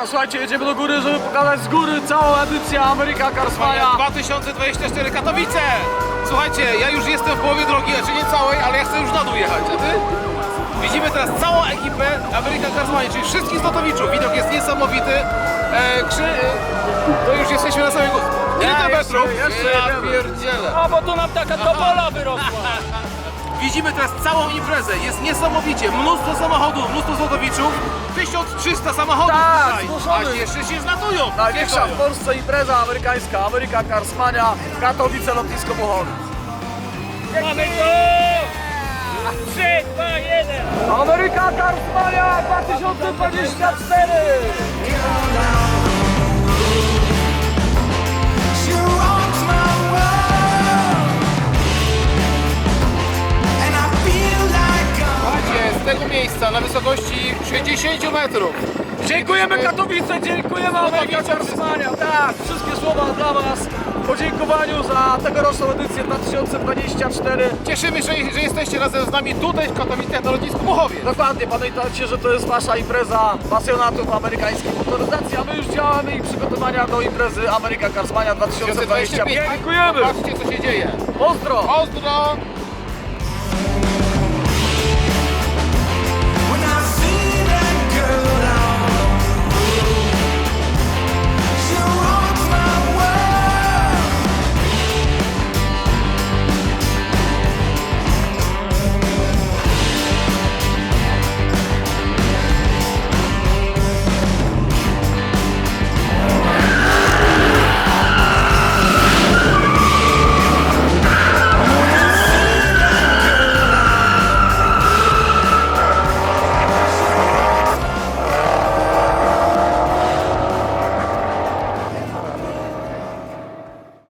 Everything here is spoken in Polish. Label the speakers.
Speaker 1: Dobra, słuchajcie, jedziemy do góry, żeby pokazać z góry całą edycję Ameryka Carsmania.
Speaker 2: 2024 Katowice! Słuchajcie, ja już jestem w połowie drogi, znaczy nie całej, ale ja chcę już na dół jechać, a ty? Widzimy teraz całą ekipę American Carsmania, czyli wszystkich zlotowiczów. Widok jest niesamowity. E, krzy... e, To już jesteśmy na samym górze. Ile
Speaker 1: jeszcze-
Speaker 2: metrów?
Speaker 1: jeszcze
Speaker 2: ja pierdzielę.
Speaker 3: A bo tu nam taka topola wyrosła.
Speaker 2: Widzimy teraz całą imprezę. Jest niesamowicie. Mnóstwo samochodów, mnóstwo zlotowiczów. 1300 samochodów
Speaker 1: Tak,
Speaker 2: tutaj. A jeszcze się znatują.
Speaker 1: Największa w. Polsce impreza amerykańska, Ameryka Carsmania, Katowice, lotnisko Bochowiec.
Speaker 3: Mamy to! 3, 2, 1.
Speaker 1: Ameryka Carsmania 2024!
Speaker 2: Tego miejsca na wysokości 60 metrów.
Speaker 1: Dziękujemy Katowice, dziękujemy Carsmania. Tak, wszystkie słowa dla Was w podziękowaniu za tegoroczną edycję 2024.
Speaker 2: Cieszymy się, że jesteście razem z nami tutaj w Katowicach na lotnisku Mochowie.
Speaker 1: Dokładnie, pamiętajcie, że to jest Wasza impreza pasjonatów amerykańskiej motoryzacji, a my już działamy i przygotowania do imprezy Ameryka Carsmania 2025. Dziękujemy!
Speaker 2: Patrzcie co się dzieje.
Speaker 1: Pozdro!
Speaker 2: Pozdro!